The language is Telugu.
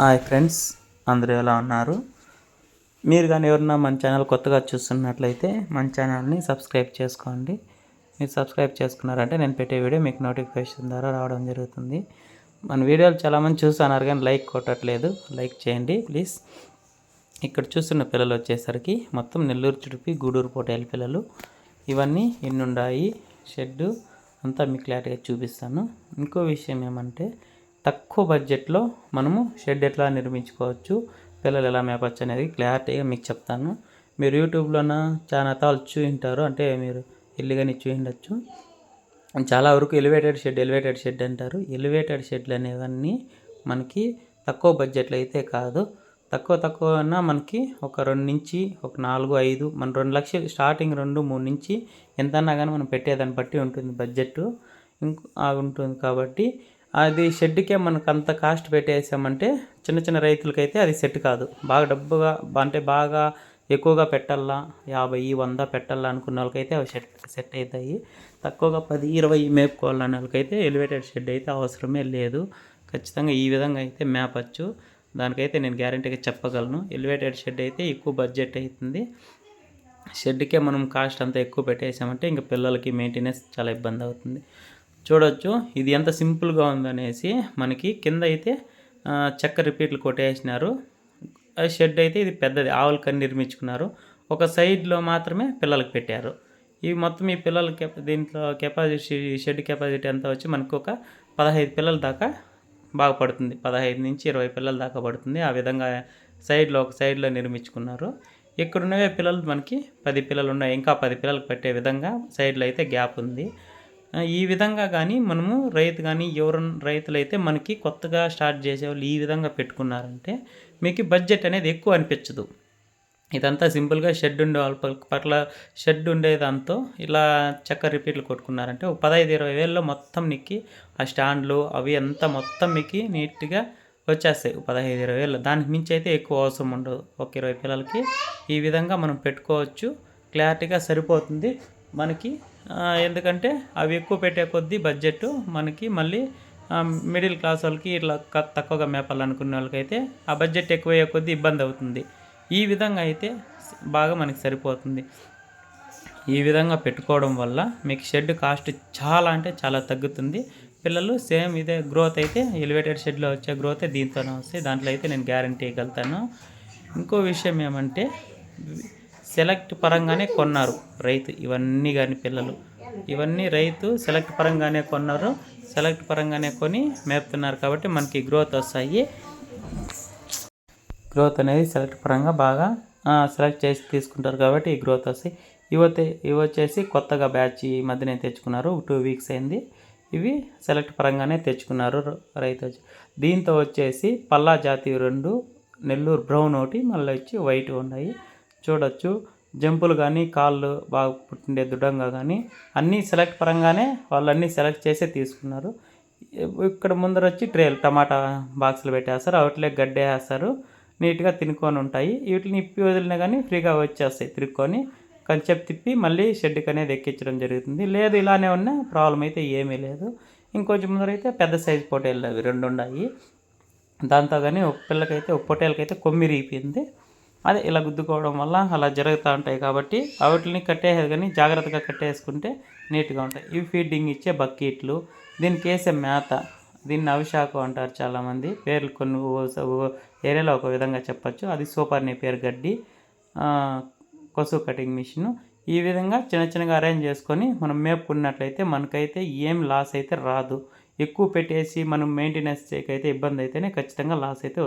హాయ్ ఫ్రెండ్స్ అందరూ ఎలా ఉన్నారు? మీరు కానీ ఎవరన్నా మన ఛానల్ కొత్తగా చూస్తున్నట్లయితే మన ఛానల్ని సబ్స్క్రైబ్ చేసుకోండి. మీరు సబ్స్క్రైబ్ చేసుకున్నారంటే నేను పెట్టే వీడియో మీకు నోటిఫికేషన్ ద్వారా రావడం జరుగుతుంది. మన వీడియోలు చాలామంది చూస్తున్నారు కానీ లైక్ కొట్టట్లేదు. లైక్ చేయండి ప్లీజ్. ఇక్కడ చూస్తున్న పిల్లలు వచ్చేసరికి మొత్తం నెల్లూరు చుడిపి గూడూరు పోటేల పిల్లలు. ఇవన్నీ ఎన్ని ఉన్నాయి షెడ్డు అంతా మీకు క్లారిటీగా చూపిస్తాను. ఇంకో విషయం ఏమంటే తక్కువ బడ్జెట్లో మనము షెడ్ ఎట్లా నిర్మించుకోవచ్చు పిల్లలు ఎలా మేపచ్చు అనేది క్లారిటీగా మీకు చెప్తాను. మీరు యూట్యూబ్లోన చాలా తాళ్ళు చూయింటారు అంటే మీరు ఇల్లు కానీ చూయిండొచ్చు చాలా వరకు ఎలివేటెడ్ షెడ్ ఎలివేటెడ్ షెడ్ అంటారు. ఎలివేటెడ్ షెడ్లు అనేవన్నీ మనకి తక్కువ బడ్జెట్లో అయితే కాదు. తక్కువ తక్కువ మనకి ఒక రెండు నుంచి ఒక నాలుగు ఐదు మన రెండు లక్షలు స్టార్టింగ్ రెండు మూడు నుంచి ఎంతన్నా కానీ మనం పెట్టేదాన్ని బట్టి ఉంటుంది బడ్జెట్ ఇంకో ఉంటుంది కాబట్టి అది షెడ్కే మనకు అంత కాస్ట్ పెట్టేసామంటే చిన్న చిన్న రైతులకైతే అది సెట్ కాదు. బాగా డబ్బుగా అంటే బాగా ఎక్కువగా పెట్టాలా యాభై వంద పెట్టాలా అనుకున్న వాళ్ళకైతే అవి సెట్ సెట్ అవుతాయి తక్కువగా పది ఇరవై మేపుకోవాలనే వాళ్ళకైతే ఎలివేటెడ్ షెడ్ అయితే అవసరమే లేదు. ఖచ్చితంగా ఈ విధంగా అయితే మేపచ్చు. దానికైతే నేను గ్యారంటీగా చెప్పగలను. ఎలివేటెడ్ షెడ్ అయితే ఎక్కువ బడ్జెట్ అవుతుంది షెడ్కే మనం కాస్ట్ అంతా ఎక్కువ పెట్టేసామంటే ఇంకా పిల్లలకి మెయింటెనెన్స్ చాలా ఇబ్బంది అవుతుంది. చూడొచ్చు. ఇది ఎంత సింపుల్గా ఉందనేసి మనకి కింద అయితే చెక్క రిపీట్లు కొట్టేసినారు. షెడ్ అయితే ఇది పెద్దది. ఆవుల కన్ని నిర్మించుకున్నారు. ఒక సైడ్లో మాత్రమే పిల్లలకు పెట్టారు. ఇవి మొత్తం ఈ పిల్లల దీంట్లో కెపాసిటీ షెడ్ కెపాసిటీ అంతా వచ్చి మనకు ఒక పదహైదు పిల్లల దాకా బాగా పడుతుంది. పదహైదు నుంచి ఇరవై పిల్లల దాకా పడుతుంది. ఆ విధంగా సైడ్లో ఒక సైడ్లో నిర్మించుకున్నారు. ఇక్కడ ఉన్నవే పిల్లలు మనకి పది పిల్లలు ఉన్నాయి. ఇంకా పది పిల్లలకు పెట్టే విధంగా సైడ్లో అయితే గ్యాప్ ఉంది. ఈ విధంగా కానీ మనము రైతు కానీ ఎవరు రైతులైతే మనకి కొత్తగా స్టార్ట్ చేసేవాళ్ళు ఈ విధంగా పెట్టుకున్నారంటే మీకు బడ్జెట్ అనేది ఎక్కువ అనిపించదు. ఇదంతా సింపుల్గా షెడ్ ఉండే వాళ్ళ పట్ల షెడ్ ఉండే దాంతో ఇలా చక్క రిపీట్లు కొట్టుకున్నారంటే ఒక పదహైదు ఇరవై వేలలో మొత్తం నీకు ఆ స్టాండ్లు అవి అంతా మొత్తం మీకు నీట్గా వచ్చేస్తాయి. పదహైదు ఇరవై వేలు దానికి మించి అయితే ఎక్కువ అవసరం ఉండదు. ఒక ఇరవై పిల్లలకి ఈ విధంగా మనం పెట్టుకోవచ్చు. క్లారిటీగా సరిపోతుంది. మనకి ఎందుకంటే అవి ఎక్కువ పెట్టే కొద్దీ బడ్జెట్ మనకి మళ్ళీ మిడిల్ క్లాస్ వాళ్ళకి ఇట్లా తక్కువగా మేపాలనుకునే వాళ్ళకైతే ఆ బడ్జెట్ ఎక్కువ అయ్యే కొద్దీ ఇబ్బంది అవుతుంది. ఈ విధంగా అయితే బాగా మనకి సరిపోతుంది. ఈ విధంగా పెట్టుకోవడం వల్ల మీకు షెడ్ కాస్ట్ చాలా అంటే చాలా తగ్గుతుంది. పిల్లలు సేమ్ ఇదే గ్రోత్ అయితే ఎలివేటెడ్ షెడ్లో వచ్చే గ్రోత్ దీంతోనే వస్తాయి. దాంట్లో అయితే నేను గ్యారంటీ ఇవ్వగలుగుతాను. ఇంకో విషయం ఏమంటే సెలెక్ట్ పరంగానే కొన్నారు. రైతు ఇవన్నీ కానీ పిల్లలు. ఇవన్నీ రైతు సెలెక్ట్ పరంగానే కొన్నారు. సెలెక్ట్ పరంగానే కొని మేపుతున్నారు కాబట్టి మనకి గ్రోత్ వస్తాయి. గ్రోత్ అనేది సెలెక్ట్ పరంగా బాగా సెలెక్ట్ చేసి తీసుకుంటారు కాబట్టి ఈ గ్రోత్ వస్తాయి. ఇవతే ఇవి వచ్చేసి కొత్తగా బ్యాచ్ ఈ మధ్యనే తెచ్చుకున్నారు. టూ వీక్స్ అయింది. ఇవి సెలెక్ట్ పరంగానే తెచ్చుకున్నారు రైతు వచ్చి. దీంతో వచ్చేసి పల్లా జాతి రెండు నెల్లూరు బ్రౌన్ ఒకటి మళ్ళీ వచ్చి వైట్ ఉన్నాయి. చూడొచ్చు. జంపులు కానీ కాళ్ళు బాగా పుట్టిండే దృఢంగా కానీ అన్నీ సెలెక్ట్ పరంగానే వాళ్ళు అన్నీ సెలెక్ట్ చేసే తీసుకున్నారు. ఇక్కడ ముందర వచ్చి ట్రేలు టమాటా బాక్సులు పెట్టేస్తారు అవుట్లే గడ్డే వేస్తారు నీట్గా తినుకొని ఉంటాయి. వీటిని ఇప్పి వదిలినా కానీ ఫ్రీగా వచ్చేస్తాయి తిరుక్కొని. కొంచెం తిప్పి మళ్ళీ షెడ్కి అనేది ఎక్కించడం జరుగుతుంది. లేదు ఇలానే ఉన్నా ప్రాబ్లం అయితే ఏమీ లేదు. ఇంకొంచెం ముందర అయితే పెద్ద సైజు పొటేళ్ళు అవి రెండు ఉన్నాయి దాంతో కానీ ఒక పిల్లకైతే ఒక పొటేలకైతే కొమ్మిరిగిపోయింది. అదే ఇలా గుద్దుకోవడం వల్ల అలా జరుగుతూ ఉంటాయి కాబట్టి వాటిని కట్టేసేది కానీ జాగ్రత్తగా కట్టేసుకుంటే నీట్గా ఉంటాయి. ఇవి ఫీడింగ్ ఇచ్చే బకెట్లు దీనికి వేసే మేత దీన్ని అవిశాఖ అంటారు చాలామంది. పేర్లు కొన్ని ఏరియాలో ఒక విధంగా చెప్పచ్చు. అది సూపర్ పేరు గడ్డి కొసు కటింగ్ మిషన్. ఈ విధంగా చిన్న చిన్నగా అరేంజ్ చేసుకొని మనం మేపుకున్నట్లయితే మనకైతే ఏం లాస్ అయితే రాదు. ఎక్కువ పెట్టేసి మనం మెయింటెనెన్స్ చేయకైతే ఇబ్బంది అయితేనే ఖచ్చితంగా లాస్ అయితే